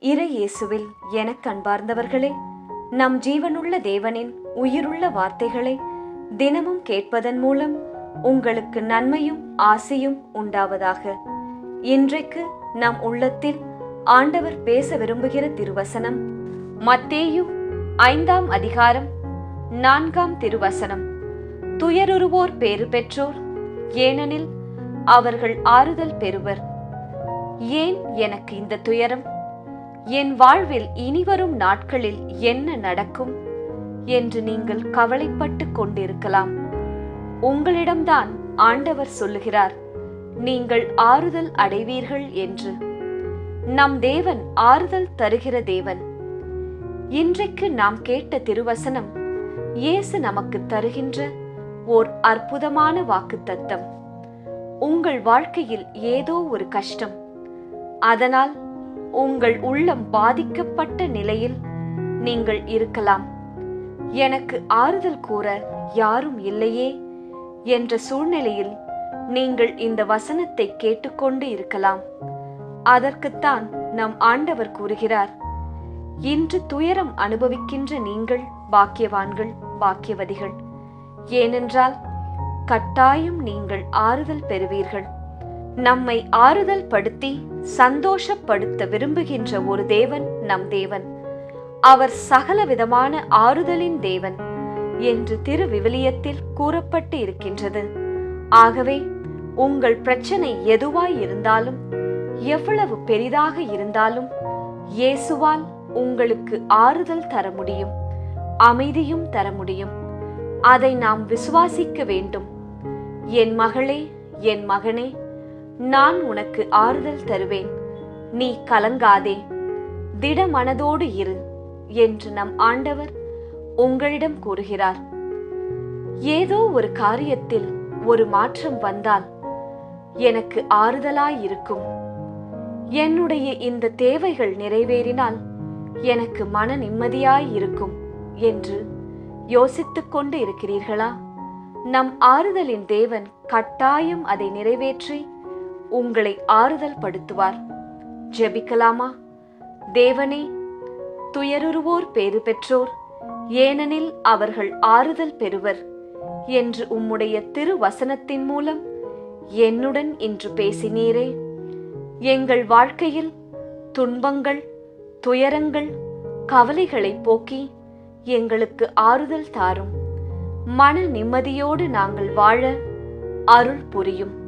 இறை இயேசுவில் எனக் கண்பார்ந்தவர்களே நம் ஜீவனுள்ள தேவனின் உயிருள்ள வார்த்தைகளை தினமும் கேட்பதன் மூலம் உங்களுக்கு நன்மையும் ஆசையும் உண்டாவதாக. இன்றைக்கு நம் உள்ளத்தில் ஆண்டவர் பேச விரும்புகிற திருவசனம் மத்தேயு ஐந்தாம் அதிகாரம் நான்காம் திருவசனம். துயருருவோர் பேறு பெற்றோர் ஏனெனில் அவர்கள் ஆறுதல் பெறுவர். ஏன் எனக்கு இந்த துயரம்? என் வாழ்வில் இனிவரும் நாட்களில் என்ன நடக்கும் என்று நீங்கள் கவலைப்பட்டு கொண்டிருக்கலாம். உங்களிடம்தான் ஆண்டவர் சொல்லுகிறார் நீங்கள் ஆறுதல் அடைவீர்கள் என்று. நம் தேவன் ஆறுதல் தருகிற தேவன். இன்றைக்கு நாம் கேட்ட திருவசனம் இயேசு நமக்கு தருகின்ற ஓர் அற்புதமான வாக்குத்தத்தம். உங்கள் வாழ்க்கையில் ஏதோ ஒரு கஷ்டம். அதனால் உங்கள் உள்ளம் பாதிக்கப்பட்ட நிலையில் நீங்கள் இருக்கலாம். எனக்கு ஆறுதல் கூற யாரும் இல்லையே என்ற சூழ்நிலையில் நீங்கள் இந்த வசனத்தை கேட்டுக்கொண்டு இருக்கலாம். அதற்குத்தான் நம் ஆண்டவர் கூறுகிறார் இன்று துயரம் அனுபவிக்கின்ற நீங்கள் பாக்கியவான்கள் பாக்கியவதிகள். ஏனென்றால் கட்டாயம் நீங்கள் ஆறுதல் பெறுவீர்கள். நம்மை ஆறுதல் படுத்தி சந்தோஷப்படுத்த விரும்புகின்ற ஒரு தேவன் நம் தேவன். அவர் சகல விதமான ஆறுதலின் தேவன் என்று திரு விவிலியத்தில் கூறப்பட்டு இருக்கின்றது. ஆகவே உங்கள் பிரச்சனை எதுவாய் இருந்தாலும் எவ்வளவு பெரிதாக இருந்தாலும் இயேசுவால் உங்களுக்கு ஆறுதல் தர முடியும் அமைதியும் தர முடியும். அதை நாம் விசுவாசிக்க வேண்டும். என் மகளே என் மகனே நான் உனக்கு ஆறுதல் தருவேன். நீ கலங்காதே. திட மனதோடு இரு என்று நம் ஆண்டவர் உங்களிடம் கூறுகிறார். ஏதோ ஒரு காரியத்தில் ஒரு மாற்றம் வந்தால் எனக்கு ஆறுதலாயிருக்கும். என்னுடைய இந்த தேவைகள் நிறைவேறினால் எனக்கு மன நிம்மதியாயிருக்கும் என்று யோசித்துக் கொண்டு இருக்கிறீர்களா? நம் ஆறுதலின் தேவன் கட்டாயம் அதை நிறைவேற்றி உங்களை ஆறுதல் படுத்துவார். ஜெபிக்கலாமா? தேவனே துயருருவோர் பேறு பெற்றோர் ஏனெனில் அவர்கள் ஆறுதல் பெறுவர் என்று உம்முடைய திருவசனத்தின் மூலம் என்னுடன் இன்று பேசினீரே. எங்கள் வாழ்க்கையில் துன்பங்கள் துயரங்கள் கவலைகளை போக்கி எங்களுக்கு ஆறுதல் தாரும். மன நிம்மதியோடு நாங்கள் வாழ அருள் புரியும்.